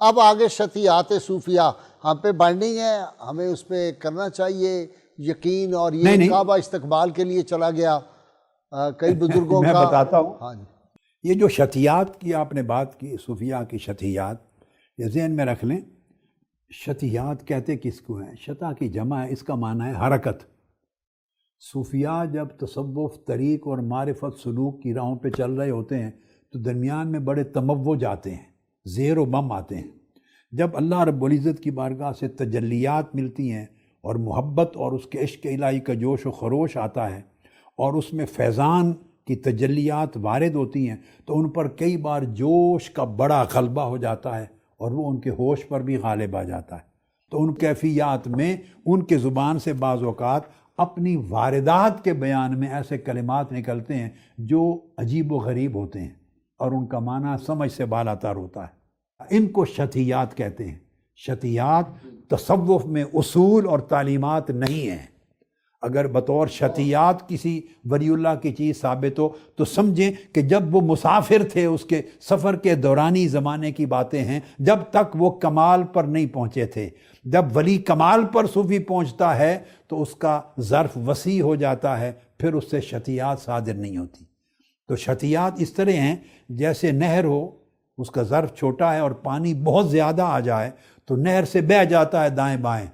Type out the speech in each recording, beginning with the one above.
اب آگے شتیات صوفیہ ہم پہ بائنڈنگ ہے ہمیں اس پہ کرنا چاہیے۔ یقین اور یہ۔ کعبہ استقبال کے لیے چلا گیا۔ کئی بزرگوں میں کا بتاتا ہوں۔ ہاں جی۔ یہ جو شتیات کی آپ نے بات کی صوفیہ کی شتیات یہ ذہن میں رکھ لیں۔ شتیات کہتے کس کو ہیں؟ شتا کی جمع ہے اس کا معنی ہے حرکت۔ صوفیہ جب تصوف طریق اور معرفت سلوک کی راہوں پہ چل رہے ہوتے ہیں تو درمیان میں بڑے تموج جاتے ہیں۔ زیر و بم آتے ہیں۔ جب اللہ رب العزت کی بارگاہ سے تجلیات ملتی ہیں اور محبت اور اس کے عشق الہی کا جوش و خروش آتا ہے اور اس میں فیضان کی تجلیات وارد ہوتی ہیں، تو ان پر کئی بار جوش کا بڑا غلبہ ہو جاتا ہے اور وہ ان کے ہوش پر بھی غالب آ جاتا ہے۔ تو ان کیفیات میں ان کے زبان سے بعض اوقات اپنی واردات کے بیان میں ایسے کلمات نکلتے ہیں جو عجیب و غریب ہوتے ہیں۔ اور ان کا معنی سمجھ سے بالا تر ہوتا ہے۔ ان کو شتیات کہتے ہیں۔ شتیات تصوف میں اصول اور تعلیمات نہیں ہیں۔ اگر بطور شتیات کسی ولی اللہ کی چیز ثابت ہو، تو سمجھیں کہ جب وہ مسافر تھے، اس کے سفر کے دورانی زمانے کی باتیں ہیں، جب تک وہ کمال پر نہیں پہنچے تھے۔ جب ولی کمال پر صوفی پہنچتا ہے، تو اس کا ظرف وسیع ہو جاتا ہے، پھر اس سے شتیات صادر نہیں ہوتی۔ تو شتیات اس طرح ہیں، جیسے نہر ہو، اس کا ظرف چھوٹا ہے اور پانی بہت زیادہ آ جائے، تو نہر سے بہہ جاتا ہے دائیں بائیں۔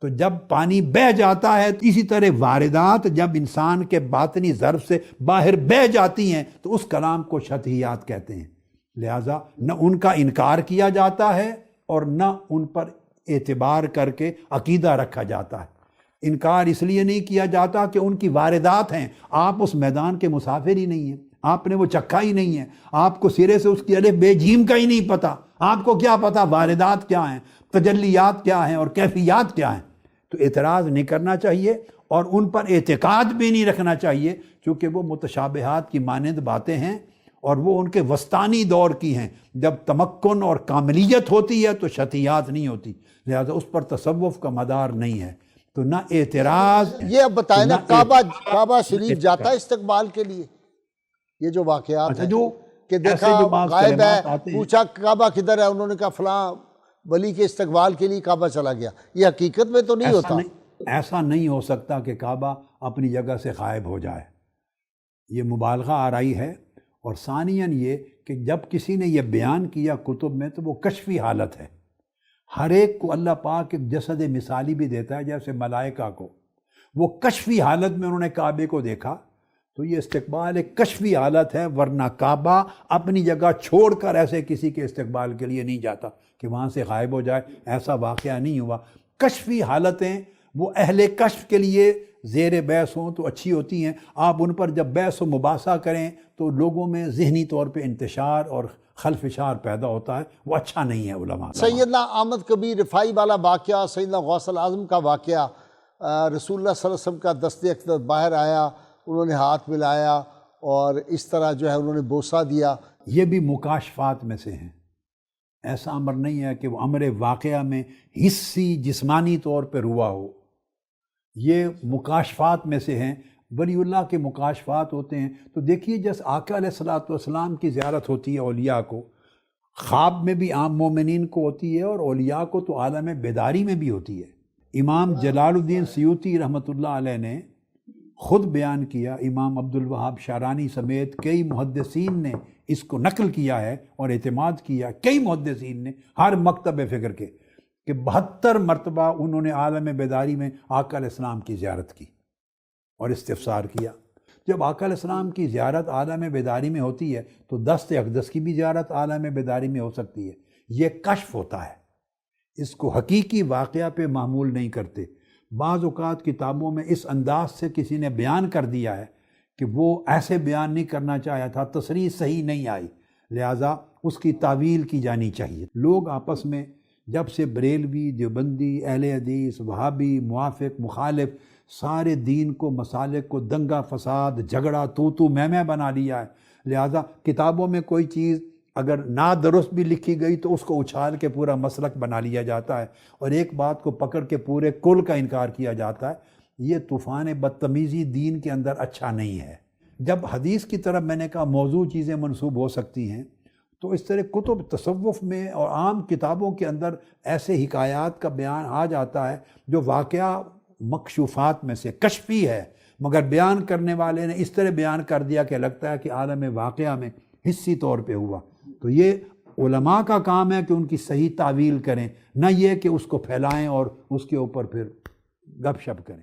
تو جب پانی بہہ جاتا ہے، تو اسی طرح واردات جب انسان کے باطنی ظرف سے باہر بہہ جاتی ہیں، تو اس کلام کو شتیات کہتے ہیں۔ لہٰذا نہ ان کا انکار کیا جاتا ہے اور نہ ان پر اعتبار کر کے عقیدہ رکھا جاتا ہے۔ انکار اس لیے نہیں کیا جاتا کہ ان کی واردات ہیں، آپ اس میدان کے مسافر ہی نہیں ہیں۔ آپ نے وہ چکھا ہی نہیں ہے۔ آپ کو سرے سے اس کی الف بے جیم کا ہی نہیں پتا۔ آپ کو کیا پتا واردات کیا ہیں تجلیات کیا ہیں اور کیفیات کیا ہیں۔ تو اعتراض نہیں کرنا چاہیے اور ان پر اعتقاد بھی نہیں رکھنا چاہیے چونکہ وہ متشابہات کی مانند باتیں ہیں اور وہ ان کے وسطانی دور کی ہیں۔ جب تمکن اور کاملیت ہوتی ہے تو شتیات نہیں ہوتی لہذا اس پر تصوف کا مدار نہیں ہے۔ تو نہ اعتراض یہ اب بتائیں نا کعبہ کعبہ شریف جاتا ہے استقبال کے لیے؟ یہ جو واقعات اچھا ہیں جو کہ دیکھا غائب ہے پوچھا کعبہ کدھر ہے؟ انہوں نے کہا فلاں ولی کے استقبال کے لیے کعبہ چلا گیا۔ یہ حقیقت میں تو نہیں ایسا ہوتا۔ نہیں ایسا نہیں ہو سکتا کہ کعبہ اپنی جگہ سے غائب ہو جائے۔ یہ مبالغہ آرائی ہے اور ثانیاً یہ کہ جب کسی نے یہ بیان کیا کتب میں تو وہ کشفی حالت ہے۔ ہر ایک کو اللہ پاک ایک جسد مثالی بھی دیتا ہے جیسے ملائکہ کو۔ وہ کشفی حالت میں انہوں نے کعبے کو دیکھا۔ تو یہ استقبال ایک کشفی حالت ہے، ورنہ کعبہ اپنی جگہ چھوڑ کر ایسے کسی کے استقبال کے لیے نہیں جاتا کہ وہاں سے غائب ہو جائے، ایسا واقعہ نہیں ہوا۔ کشفی حالتیں وہ اہل کشف کے لیے زیر بحث ہوں تو اچھی ہوتی ہیں۔ آپ ان پر جب بحث و مباحثہ کریں تو لوگوں میں ذہنی طور پہ انتشار اور خلفشار پیدا ہوتا ہے۔ وہ اچھا نہیں ہے علماء سیدنا احمد کبیر رفائی والا واقعہ، سیدنا غوث العظم کا واقعہ رسول اللہ صلی اللہ علیہ وسلم کا دست اقدر باہر آیا۔ انہوں نے ہاتھ ملایا اور اس طرح جو ہے انہوں نے بوسہ دیا۔ یہ بھی مکاشفات میں سے ہیں۔ ایسا امر نہیں ہے کہ وہ امر واقعہ میں حصی جسمانی طور پہ ہوا ہو۔ یہ مکاشفات میں سے ہیں۔ ولی اللہ کے مکاشفات ہوتے ہیں۔ تو دیکھیے جیسے آقا علیہ السلاۃ والسلام کی زیارت ہوتی ہے اولیاء کو، خواب میں بھی عام مومنین کو ہوتی ہے اور اولیاء کو تو عالم بیداری میں بھی ہوتی ہے۔ امام جلال الدین سیوتی رحمۃ اللہ علیہ نے خود بیان کیا، امام عبد الوہاب شارانی سمیت کئی محدثین نے اس کو نقل کیا ہے اور اعتماد کیا، کئی محدثین نے ہر مکتب فکر کے کہ بہتر مرتبہ انہوں نے عالم بیداری میں آقا علیہ السلام کی زیارت کی اور استفسار کیا۔ جب آقا علیہ السلام کی زیارت عالم بیداری میں ہوتی ہے تو دست اقدس کی بھی زیارت عالم بیداری میں ہو سکتی ہے۔ یہ کشف ہوتا ہے۔ اس کو حقیقی واقعہ پہ معمول نہیں کرتے۔ بعض اوقات کتابوں میں اس انداز سے کسی نے بیان کر دیا ہے کہ وہ ایسے بیان نہیں کرنا چاہا تھا، تصریح صحیح نہیں آئی۔ لہٰذا اس کی تعویل کی جانی چاہیے۔ لوگ آپس میں جب سے بریلوی، دیوبندی، اہل حدیث، وہابی، موافق، مخالف سارے دین کو، مسالک کو دنگا فساد، جھگڑا تو تو میں میں بنا لیا ہے۔ لہٰذا کتابوں میں کوئی چیز اگر نا درست بھی لکھی گئی تو اس کو اچھال کے پورا مسلک بنا لیا جاتا ہے اور ایک بات کو پکڑ کے پورے کل کا انکار کیا جاتا ہے، یہ طوفان بدتمیزی دین کے اندر اچھا نہیں ہے۔ جب حدیث کی طرف میں نے کہا موضوع چیزیں منسوب ہو سکتی ہیں، تو اس طرح کتب تصوف میں اور عام کتابوں کے اندر ایسے حکایات کا بیان آ جاتا ہے جو واقعہ مکشوفات میں سے کشفی ہے۔ مگر بیان کرنے والے نے اس طرح بیان کر دیا کہ لگتا ہے کہ عالم واقعہ میں حصی طور پہ ہوا۔ تو یہ علماء کا کام ہے کہ ان کی صحیح تعویل کریں، نہ یہ کہ اس کو پھیلائیں اور اس کے اوپر پھر گپ شپ کریں۔